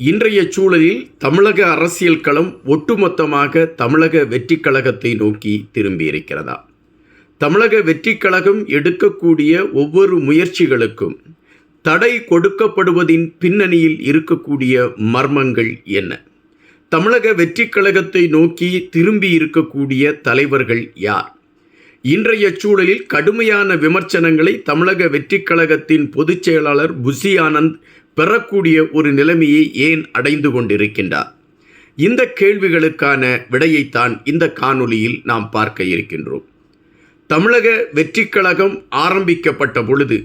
இன்றைய சூழலில் தமிழக அரசியல் களம் ஒட்டுமொத்தமாக தமிழக வெற்றி கழகத்தை நோக்கி திரும்பியிருக்கிறதா தமிழக வெற்றி கழகம் எடுக்கக்கூடிய ஒவ்வொரு முயற்சிகளுக்கும் தடை கொடுக்கப்படுவதின் பின்னணியில் இருக்கக்கூடிய மர்மங்கள் என்ன? தமிழக வெற்றி கழகத்தை நோக்கி திரும்பி இருக்கக்கூடிய தலைவர்கள் யார்? இன்றைய சூழலில் கடுமையான விமர்சனங்களை தமிழக வெற்றி கழகத்தின் பொதுச் செயலாளர் புசி ஆனந்த் பெறக்கூடிய ஒரு நிலைமையை ஏன் அடைந்து கொண்டிருக்கின்றார்? இந்த கேள்விகளுக்கான விடையைத்தான் இந்த காணொளியில் நாம் பார்க்க இருக்கின்றோம். தமிழக வெற்றிக் கழகம் ஆரம்பிக்கப்பட்ட பொழுது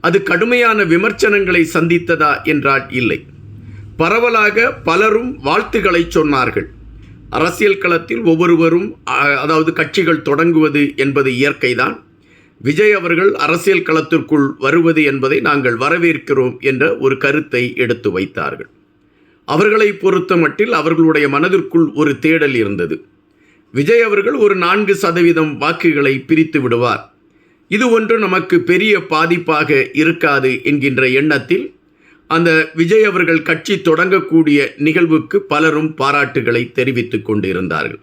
அது கடுமையான விமர்சனங்களை சந்தித்ததா என்றால் இல்லை. பரவலாக பலரும் வாழ்த்துக்களை சொன்னார்கள். அரசியல் களத்தில் ஒவ்வொருவரும் அதாவது கட்சிகள் தொடங்குவது என்பது இயற்கைதான். விஜய் அவர்கள் அரசியல் களத்திற்குள் வருவது என்பதை நாங்கள் வரவேற்கிறோம் என்ற ஒரு கருத்தை எடுத்து வைத்தார்கள். அவர்களை பொறுத்த மட்டில் அவர்களுடைய மனதிற்குள் ஒரு தேடல் இருந்தது. விஜய் அவர்கள் ஒரு நான்கு சதவீதம் வாக்குகளை பிரித்து விடுவார். இது ஒன்று நமக்கு பெரிய பாதிப்பாக இருக்காது என்கின்ற எண்ணத்தில் அந்த விஜய் அவர்கள் கட்சி தொடங்கக்கூடிய நிகழ்வுக்கு பலரும் பாராட்டுகளை தெரிவித்துக் கொண்டிருந்தார்கள்.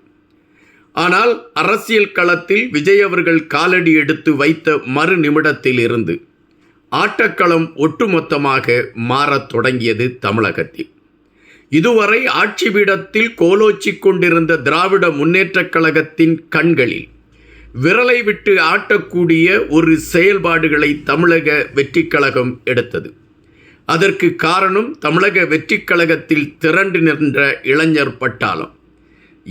ஆனால் அரசியல் களத்தில் விஜய் அவர்கள் காலடி எடுத்து வைத்த மறு நிமிடத்தில் இருந்து ஆட்டக்களம் ஒட்டுமொத்தமாக மாறத் தொடங்கியது தமிழகத்தில். இதுவரை ஆட்சி பீடத்தில் கோலோச்சிக் கொண்டிருந்த திராவிட முன்னேற்றக் கழகத்தின் கண்களில் விரலை விட்டு ஆட்டக்கூடிய ஒரு செயல்பாடுகளை தமிழக வெற்றிக் கழகம் எடுத்தது. அதற்கு காரணம் தமிழக வெற்றிக் கழகத்தில் திரண்டு நின்ற இளைஞர் பட்டாளம்.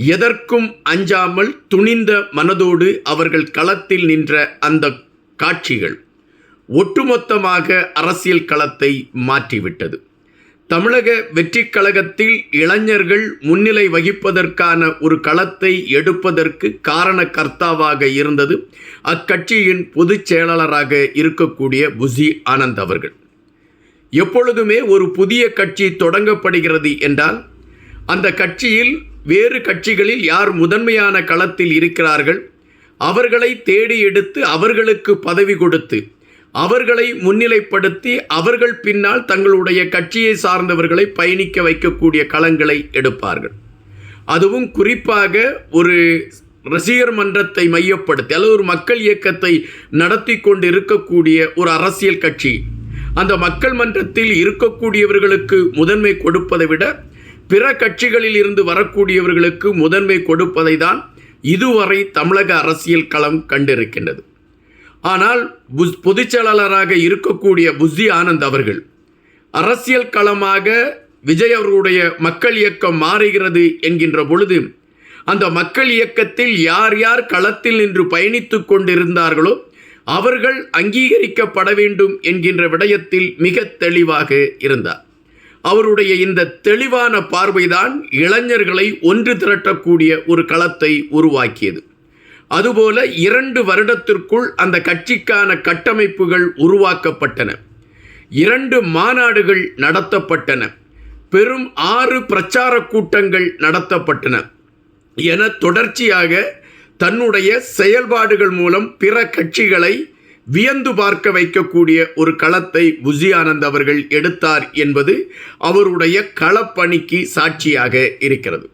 எதற்கும் அஞ்சாமல் துணிந்த மனதோடு அவர்கள் களத்தில் நின்ற அந்த காட்சிகள் ஒட்டுமொத்தமாக அரசியல் களத்தை மாற்றிவிட்டது. தமிழக வெற்றிக் கழகத்தில் இளைஞர்கள் முன்னிலை வகிப்பதற்கான ஒரு களத்தை எடுப்பதற்கு காரண கர்த்தாவாக இருந்தது அக்கட்சியின் பொதுச் செயலாளராக இருக்கக்கூடிய புசி ஆனந்த் அவர்கள். எப்பொழுதுமே ஒரு புதிய கட்சி தொடங்கப்படுகிறது என்றால் அந்த கட்சியில் வேறு கட்சிகளில் யார் முதன்மையான களத்தில் இருக்கிறார்கள்? அவர்களை தேடி எடுத்து அவர்களுக்கு பதவி கொடுத்து அவர்களை முன்னிலைப்படுத்தி அவர்கள் பின்னால் தங்களுடைய கட்சியை சார்ந்தவர்களை பயணிக்க வைக்கக்கூடிய களங்களை எடுப்பார்கள். அதுவும் குறிப்பாக ஒரு ரசிகர் மன்றத்தை மையப்படுத்தி அல்லது ஒரு மக்கள் இயக்கத்தை நடத்தி கொண்டு இருக்கக்கூடிய ஒரு அரசியல் கட்சி. அந்த மக்கள் மன்றத்தில் இருக்கக்கூடியவர்களுக்கு முதன்மை கொடுப்பதை விட பிற கட்சிகளில் இருந்து வரக்கூடியவர்களுக்கு முதன்மை கொடுப்பதை தான் இதுவரை தமிழக அரசியல் களம் கண்டிருக்கின்றது. ஆனால் புஸ் பொதுச்செயலாளராக இருக்கக்கூடிய புஸ்தி ஆனந்த் அவர்கள் அரசியல் களமாக விஜய் அவர்களுடைய மக்கள் இயக்கம் மாறுகிறது என்கின்ற பொழுது அந்த மக்கள் இயக்கத்தில் யார் யார் களத்தில் நின்று பயணித்து கொண்டிருந்தார்களோ அவர்கள் அங்கீகரிக்கப்பட வேண்டும் என்கின்ற விடயத்தில் மிக தெளிவாக இருந்தார். அவருடைய இந்த தெளிவான பார்வைதான் இளைஞர்களை ஒன்று திரட்டக்கூடிய ஒரு களத்தை உருவாக்கியது. அதுபோல இரண்டு வருடத்திற்குள் அந்த கட்சிக்கான கட்டமைப்புகள் உருவாக்கப்பட்டன. இரண்டு மாநாடுகள் நடத்தப்பட்டன. பெரும் ஆறு பிரச்சார கூட்டங்கள் நடத்தப்பட்டன. என தொடர்ச்சியாக தன்னுடைய செயல்பாடுகள் மூலம் பிற கட்சிகளை வியந்து பார்க்க வைக்கக்கூடிய ஒரு களத்தை புசி ஆனந்த் அவர்கள் எடுத்தார் என்பது அவருடைய களப்பணிக்கு சாட்சியாக இருக்கிறது.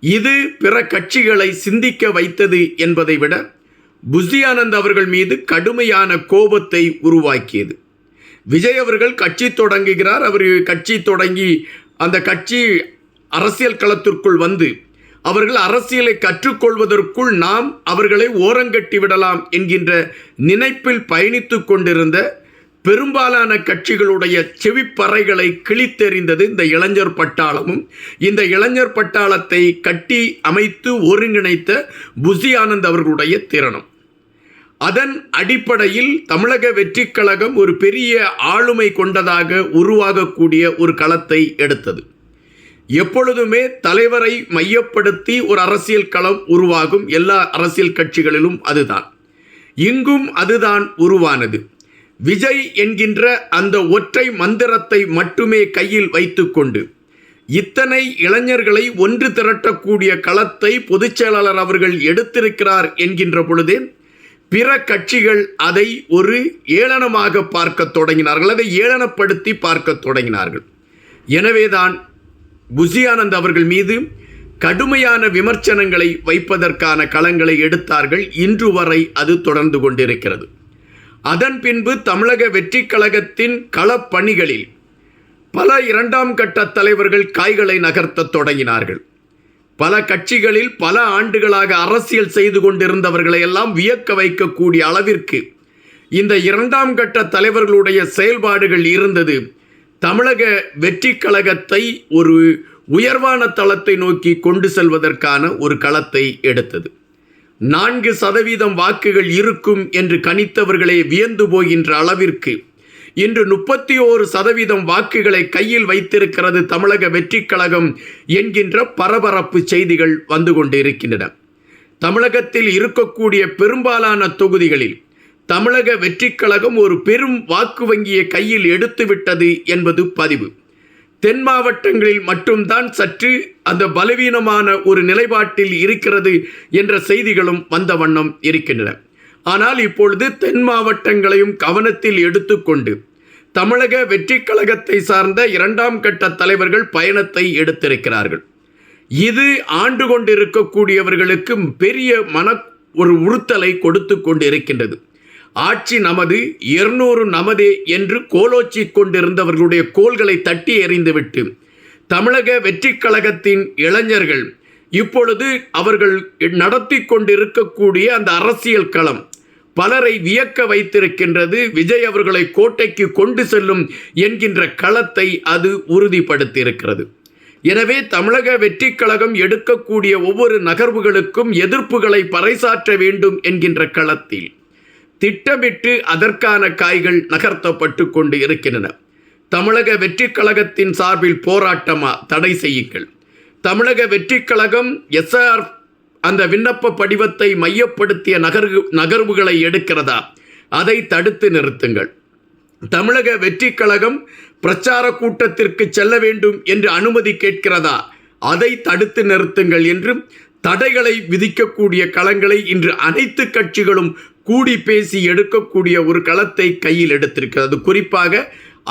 இது பிற கட்சிகளை சிந்திக்க வைத்தது என்பதை விட புசி ஆனந்த் அவர்கள் மீது கடுமையான கோபத்தை உருவாக்கியது. விஜய் அவர்கள் கட்சி தொடங்குகிறார். அவர் கட்சி தொடங்கி அந்த கட்சி அரசியல் களத்திற்குள் வந்து அவர்கள் அரசியலை கற்றுக்கொள்வதற்குள் நாம் அவர்களை ஓரங்கட்டி விடலாம் என்கின்ற நினைப்பில் பயணித்து கொண்டிருந்த பெரும்பாலான கட்சிகளுடைய செவிப்பறைகளை கிழித்தெறிந்தது இந்த இளைஞர் பட்டாளமும். இந்த இளைஞர் பட்டாளத்தை கட்டி அமைத்து ஒருங்கிணைத்த புசி ஆனந்த் அவர்களுடைய திறனும். அதன் அடிப்படையில் தமிழக வெற்றிக் கழகம் ஒரு பெரிய ஆளுமை கொண்டதாக உருவாகக்கூடிய ஒரு களத்தை எடுத்தது. எப்பொழுதுமே தலைவரை மையப்படுத்தி ஒரு அரசியல் களம் உருவாகும் எல்லா அரசியல் கட்சிகளிலும் அதுதான். இங்கும் அதுதான் உருவானது. விஜய் என்கின்ற அந்த ஒற்றை மந்திரத்தை மட்டுமே கையில் வைத்துக்கொண்டு இத்தனை இளைஞர்களை ஒன்று திரட்டக்கூடிய களத்தை பொதுச் செயலாளர் அவர்கள் எடுத்திருக்கிறார் என்கின்ற பொழுதே பிற கட்சிகள் அதை ஒரு ஏளனமாக பார்க்க தொடங்கினார்கள். அதை ஏளனப்படுத்தி பார்க்க தொடங்கினார்கள். எனவேதான் புசியானந்த் அவர்கள் மீது கடுமையான விமர்சனங்களை வைப்பதற்கான களங்களை எடுத்தார்கள். இன்று வரை அது தொடர்ந்து கொண்டிருக்கிறது. அதன் பின்பு தமிழக வெற்றி கழகத்தின் களப்பணிகளில் பல இரண்டாம் கட்ட தலைவர்கள் காய்களை நகர்த்தத் தொடங்கினார்கள். பல கட்சிகளில் பல ஆண்டுகளாக அரசியல் செய்து கொண்டிருந்தவர்களை எல்லாம் வியக்க வைக்கக்கூடிய அளவிற்கு இந்த இரண்டாம் கட்ட தலைவர்களுடைய செயல்பாடுகள் இருந்தது. தமிழக வெற்றி கழகத்தை ஒரு உயர்வான தளத்தை நோக்கி கொண்டு செல்வதற்கான ஒரு களத்தை எடுத்தது. நான்கு சதவீதம் வாக்குகள் இருக்கும் என்று கணித்தவர்களே வியந்து போகின்ற அளவிற்கு இன்று முப்பத்தி ஓரு சதவீதம் வாக்குகளை கையில் வைத்திருக்கிறது தமிழக வெற்றி கழகம் என்கின்ற பரபரப்பு செய்திகள் வந்து கொண்டிருக்கின்றன. தமிழகத்தில் இருக்கக்கூடிய பெரும்பாலான தொகுதிகளில் தமிழக வெற்றி கழகம் ஒரு பெரும் வாக்கு வங்கியை கையில் எடுத்துவிட்டது என்பது பதிவு. தென் மாவட்டங்களில் மட்டும்தான் சற்று அந்த பலவீனமான ஒரு நிலைப்பாட்டில் இருக்கிறது என்ற செய்திகளும் வந்த வண்ணம் இருக்கின்றன. ஆனால் இப்பொழுது தென் மாவட்டங்களையும் கவனத்தில் எடுத்துக்கொண்டு தமிழக வெற்றிக் கழகத்தை சார்ந்த இரண்டாம் கட்ட தலைவர்கள் பயணத்தை எடுத்திருக்கிறார்கள். இது ஆண்டு கொண்டிருக்கக்கூடியவர்களுக்கு பெரிய மன ஒரு உறுத்தலை கொடுத்து கொண்டிருக்கின்றது. ஆட்சி நமது இருநூறு நமதே என்று கோலோச்சி கொண்டிருந்தவர்களுடைய கோல்களை தட்டி எறிந்துவிட்டு தமிழக வெற்றிக் கழகத்தின் இளைஞர்கள் இப்பொழுது அவர்கள் நடத்தி கொண்டிருக்கக்கூடிய அந்த அரசியல் களம் பலரை வியக்க வைத்திருக்கின்றது விஜய் அவர்களை கோட்டைக்கு கொண்டு செல்லும் என்கின்ற களத்தை அது உறுதிப்படுத்தியிருக்கிறது. எனவே தமிழக வெற்றி கழகம் எடுக்கக்கூடிய ஒவ்வொரு நகர்வுகளுக்கும் எதிர்ப்புகளை பறைசாற்ற வேண்டும் என்கின்ற களத்தில் திட்டமிட்டு அதற்கான காய்கள் நகர்த்தப்பட்டு கொண்டு இருக்கின்றன. தமிழக வெற்றி கழகத்தின் சார்பில் போராட்டமா? தடை செய்யுங்கள். தமிழக வெற்றி கழகம் எஸ்ஆர் அந்த விண்ணப்ப படிவத்தை மையப்படுத்திய நகர்வு நகர்வுகளை எடுக்கிறதா? அதை தடுத்து நிறுத்துங்கள். தமிழக வெற்றி கழகம் பிரச்சார கூட்டத்திற்கு செல்ல வேண்டும் என்று அனுமதி கேட்கிறதா? அதை தடுத்து நிறுத்துங்கள் என்றும் தடைகளை விதிக்கக்கூடிய களங்களை இன்று அனைத்து கட்சிகளும் கூடி பேசி எடுக்கக்கூடிய ஒரு களத்தை கையில் எடுத்திருக்கிறது. குறிப்பாக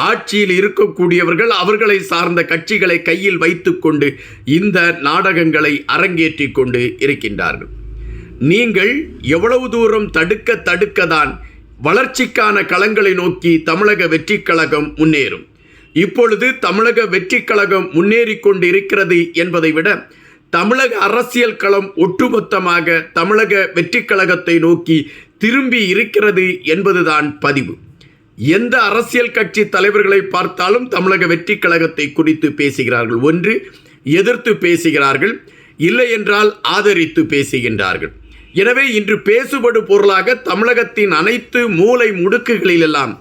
ஆட்சியில் இருக்கக்கூடியவர்கள் அவர்களை சார்ந்த கட்சிகளை கையில் வைத்துக்கொண்டு இந்த நாடகங்களை அரங்கேற்றி கொண்டு இருக்கின்றார்கள். நீங்கள் எவ்வளவு தூரம் தடுக்க தடுக்கதான் வளர்ச்சிக்கான களங்களை நோக்கி தமிழக வெற்றி கழகம் முன்னேறும். இப்பொழுது தமிழக வெற்றி கழகம் முன்னேறி கொண்டு இருக்கிறது என்பதை விட தமிழக அரசியல் களம் ஒட்டுமொத்தமாக தமிழக வெற்றி கழகத்தை நோக்கி திரும்பி இருக்கிறது என்பதுதான் பதிவு. எந்த அரசியல் கட்சி தலைவர்களை பார்த்தாலும் தமிழக வெற்றி கழகத்தை குறித்து பேசுகிறார்கள். ஒன்று எதிர்த்து பேசுகிறார்கள். இல்லை என்றால் ஆதரித்து பேசுகின்றார்கள். எனவே இன்று பேசுபடு பொருளாக தமிழகத்தின் அனைத்து மூலை முடுக்குகளிலெல்லாம்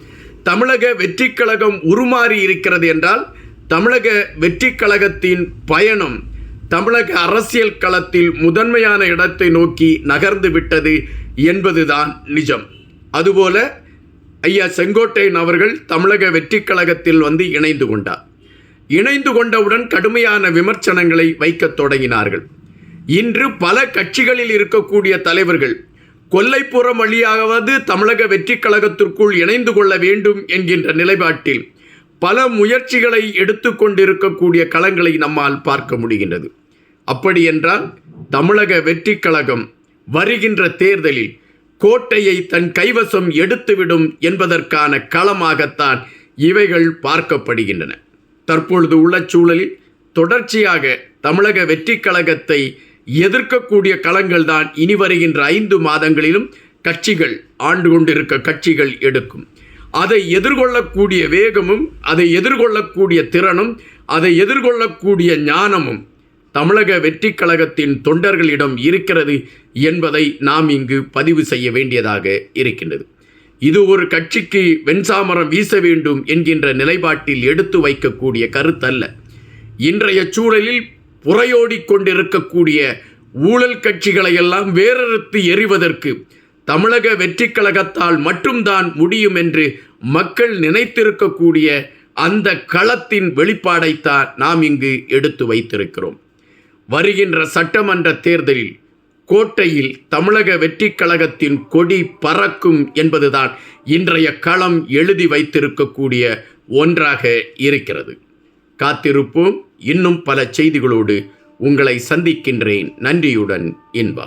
தமிழக வெற்றி கழகம் உருமாறி இருக்கிறது என்றால் தமிழக வெற்றி கழகத்தின் பயணம் தமிழக அரசியல் களத்தில் முதன்மையான இடத்தை நோக்கி நகர்ந்து விட்டது என்பதுதான் நிஜம். அதுபோல ஐயா செங்கோட்டையன் அவர்கள் தமிழக வெற்றி கழகத்தில் வந்து இணைந்து கொண்டார். இணைந்து கொண்டவுடன் கடுமையான விமர்சனங்களை வைக்கத் தொடங்கினார்கள். இன்று பல கட்சிகளில் இருக்கக்கூடிய தலைவர்கள் கொல்லைப்புறம் வழியாவது தமிழக வெற்றி கழகத்திற்குள் இணைந்து கொள்ள வேண்டும் என்கின்ற நிலைப்பாட்டில் பல முயற்சிகளை எடுத்துக்கொண்டிருக்கக்கூடிய களங்களை நம்மால் பார்க்க முடிகின்றது. அப்படி என்றால் தமிழக வெற்றி கழகம் வருகின்ற தேர்தலில் கோட்டையை தன் கைவசம் எடுத்துவிடும் என்பதற்கான களமாகத்தான் இவைகள் பார்க்கப்படுகின்றன. தற்பொழுது உள்ள சூழலில் தொடர்ச்சியாக தமிழக வெற்றி கழகத்தை எதிர்க்கக்கூடிய களங்கள் தான் இனி வருகின்ற ஐந்து மாதங்களிலும் கட்சிகள் ஆண்டு கொண்டிருக்க கட்சிகள் எடுக்கும். அதை எதிர்கொள்ளக்கூடிய வேகமும் அதை எதிர்கொள்ளக்கூடிய திறனும் அதை எதிர்கொள்ளக்கூடிய ஞானமும் தமிழக வெற்றி கழகத்தின் தொண்டர்களிடம் இருக்கிறது என்பதை நாம் இங்கு பதிவு செய்ய வேண்டியதாக இருக்கின்றது. இது ஒரு கட்சிக்கு வெண்சாமரம் வீச வேண்டும் என்கின்ற நிலைப்பாட்டில் எடுத்து வைக்கக்கூடிய கருத்தல்ல. இன்றைய சூழலில் புறையோடி கொண்டிருக்கக்கூடிய ஊழல் கட்சிகளை எல்லாம் வேறறுத்து எறிவதற்கு தமிழக வெற்றி கழகத்தால் மட்டும்தான் முடியும் என்று மக்கள் நினைத்திருக்கக்கூடிய அந்த களத்தின் வெளிப்பாடைத்தான் நாம் இங்கு எடுத்து வைத்திருக்கிறோம். வருகின்ற சட்டமன்ற தேர்தலில் கோட்டையில் தமிழக வெற்றி கழகத்தின் கொடி பறக்கும் என்பதுதான் இன்றைய களம் எழுதி வைத்திருக்கக்கூடிய ஒன்றாக இருக்கிறது. காத்திருப்போம். இன்னும் பல செய்திகளோடு உங்களை சந்திக்கின்றேன். நன்றியுடன் இன்பா.